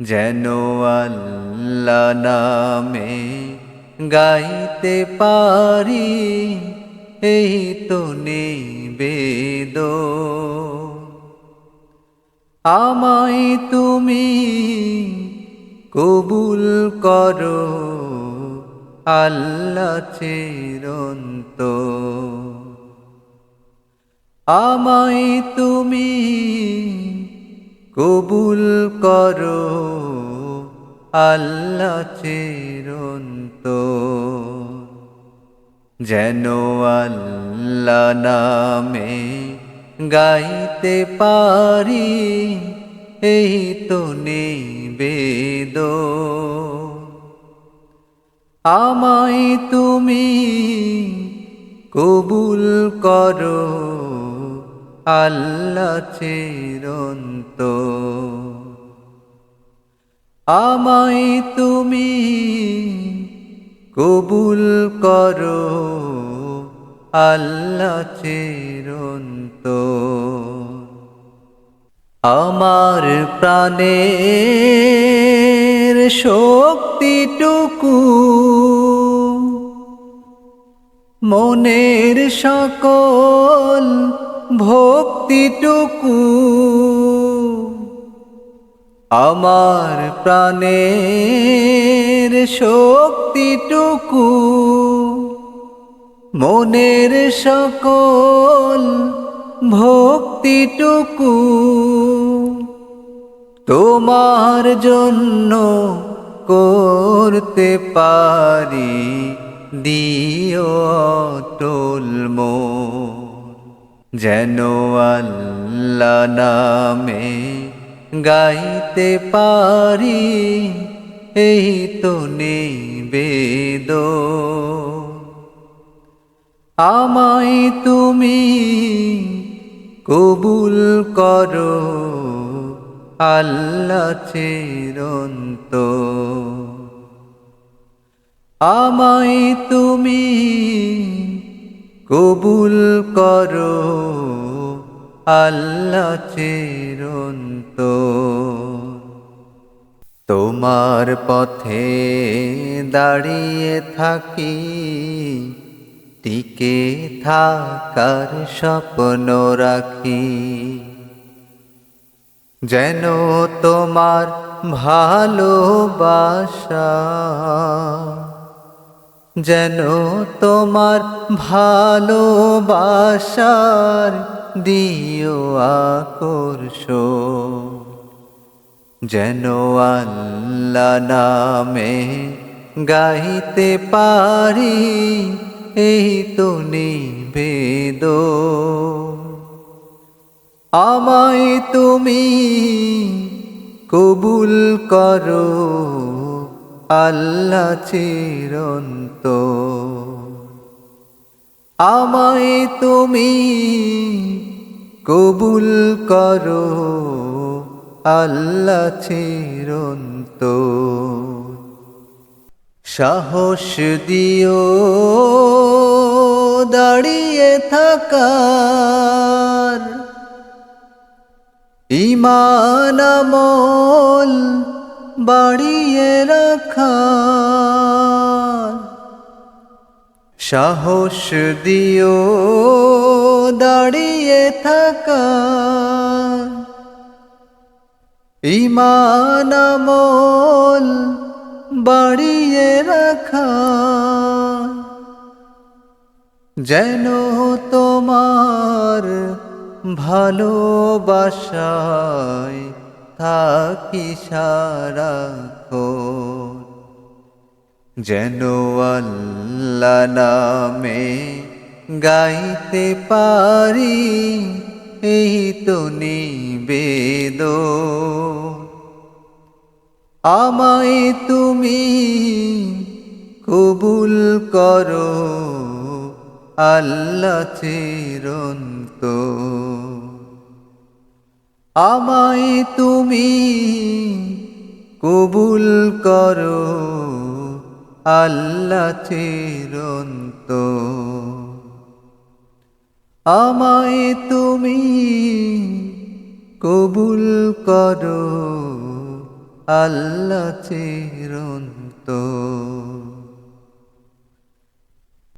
যেন আল্লাহ নামে গাইতে পারি, এই তো নিবেদ আমায় তুমি কবুল করো, আল্লাহ চিরন্ত আমায় তুমি কবুল করো আল্লাহ চিরন্ত। যেন আল্লাহ নামে গাইতে পারি, এই তো নিবেদ। আমায় তুমি কবুল করো, আল্লাহ চিরন্ত। আমায় তুমি কবুল করো আল্লাহ চিরন্ত আমার প্রাণের শক্তিটুকু মনের সকল ভক্তিটুকু আমার প্রাণের শক্তিটুকু, মনের সকল ভক্তিটুকু। তোমার জন্য করতে পারি, দিও টুলমো যেন আল্লাহ নামে গাইতে পারি, এই তো নিবেদ আমায় তুমি কবুল করো, আল্লাহ চিরন্ত। আমায় তুমি কবুল করো আল্লাহ চিরন্ত তোমার পথে দাঁড়িয়ে থাকি, টিকে থাকার স্বপ্ন রাখি। যেন তোমার ভালোবাসা, যেন তোমার ভালোবাসার দিও আকর্ষ যেন আল্লাহ নামে গাইতে পারি, এই তো নিবেদ। আমায় তুমি কবুল করো, আল্লাহ চিরন্ত আমায় তুমি কবুল করো আল্লাহ চিরন্ত। সাহস দিও দাঁড়িয়ে থাকার। ইমান আমল বাড়িয়ে রাখার। সাহস দিও দাঁড়িয়ে থাকার ইমান আমল বাড়িয়ে রাখার যেন তোমার ভালোবাসায় থাকি সারাক্ষণ। যেন আল্লাহ নামে গাইতে পারি, এই তো নিবেদ আমায় তুমি কবুল করো, আল্লাহ চিরন্ত। আমায় তুমি কবুল করো, আল্লাহ চিরন্ত। আমায় তুমি কবুল করো আল্লাহ চিরন্তন।